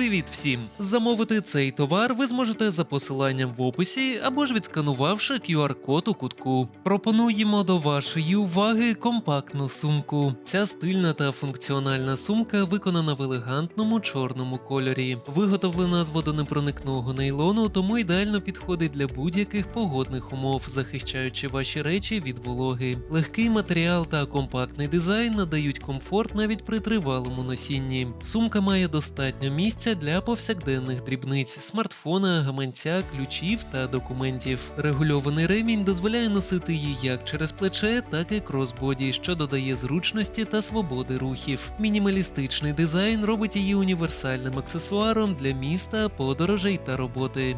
Привіт всім! Замовити цей товар ви зможете за посиланням в описі або ж відсканувавши QR-код у кутку. Пропонуємо до вашої уваги компактну сумку. Ця стильна та функціональна сумка виконана в елегантному чорному кольорі. Виготовлена з водонепроникного нейлону, тому ідеально підходить для будь-яких погодних умов, захищаючи ваші речі від вологи. Легкий матеріал та компактний дизайн надають комфорт навіть при тривалому носінні. Сумка має достатньо місця для повсякденних дрібниць, смартфона, гаманця, ключів та документів. Регульований ремінь дозволяє носити її як через плече, так і кросбоді, що додає зручності та свободи рухів. Мінімалістичний дизайн робить її універсальним аксесуаром для міста, подорожей та роботи.